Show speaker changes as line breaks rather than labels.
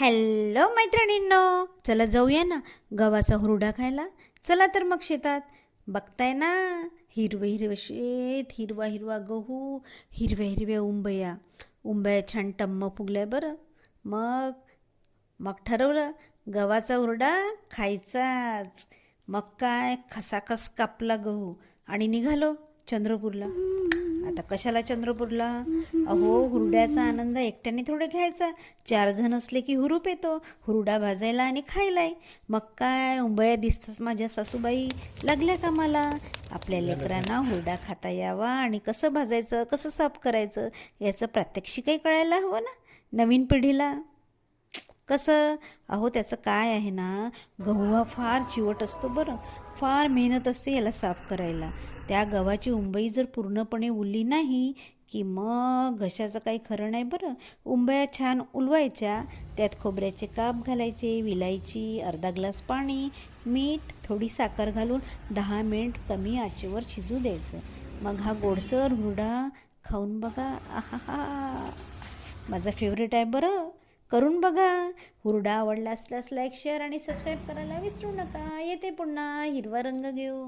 Hello मैत्रिणींनो चला जाऊया ना गव्हाचा हुरडा खायला. चला तर मग शेतात. बघताय ना हिरवं हिरवं शेत हिरवा हिरवा गहू हिरव्या हिरव्या उंबया. उंबया छान टम्म फुगल्या बरं. मग मग ठरवलं गव्हाचा हुरडा खायचाच. मग काय खसाखस कापला गहू आणि निघालो. चंद्रपूरला. आता कशाला चंद्रपूरला? अहो हुरड्याचा आनंद एकट्याने थोडे घ्यायचा. चार जण असले की हुरूप येतो. हुरडा भाजायला आणि खायलाय. मग काय उंबया दिसतात माझ्या सासूबाई. लागल्या कामाला आपल्या लेकरांना हुरडा खाता यावा आणि कसं भाजायचं कसं साफ करायचं याचं प्रात्यक्षिकही कळायला हवं ना? नवीन पिढीला. कसं? अहो त्याचं काय आहे ना? गहू हा फार चिवट असतो बरं. फार मेहनत असते याला साफ करायला. त्या गव्हाची उंबई जर पूर्णपणे उरली नाही की मग घशाचं काही खरं नाही बरं. उंबया छान उलवायच्या त्यात खोबऱ्याचे काप घालायचे विलायची अर्धा ग्लास पाणी मीठ थोडी साखर घालून दहा मिनिट कमी आचेवर शिजू द्यायचं. मग हा गोडसर हुरडा खाऊन बघा. आहा माझा फेवरेट आहे बरं. करून बघा. हुरडा आवडला असल्यास लाईक शेअर आणि सबस्क्राईब करायला विसरू नका. येते पुन्हा हिरवा रंग घेऊ